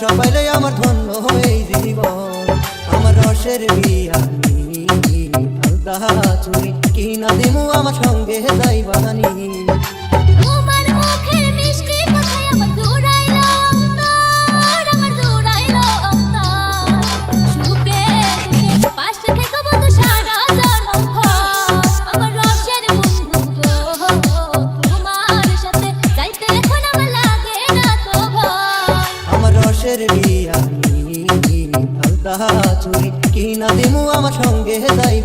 সবাই আমার ধন্য এই জীবন। আমার রসের বিয়ানি আলদা চুরি কিনা দিমু আমার সঙ্গে যাইবানি দেশের বিয়ানি আলতা চুরি কি না দিমু আমার সঙ্গে যাই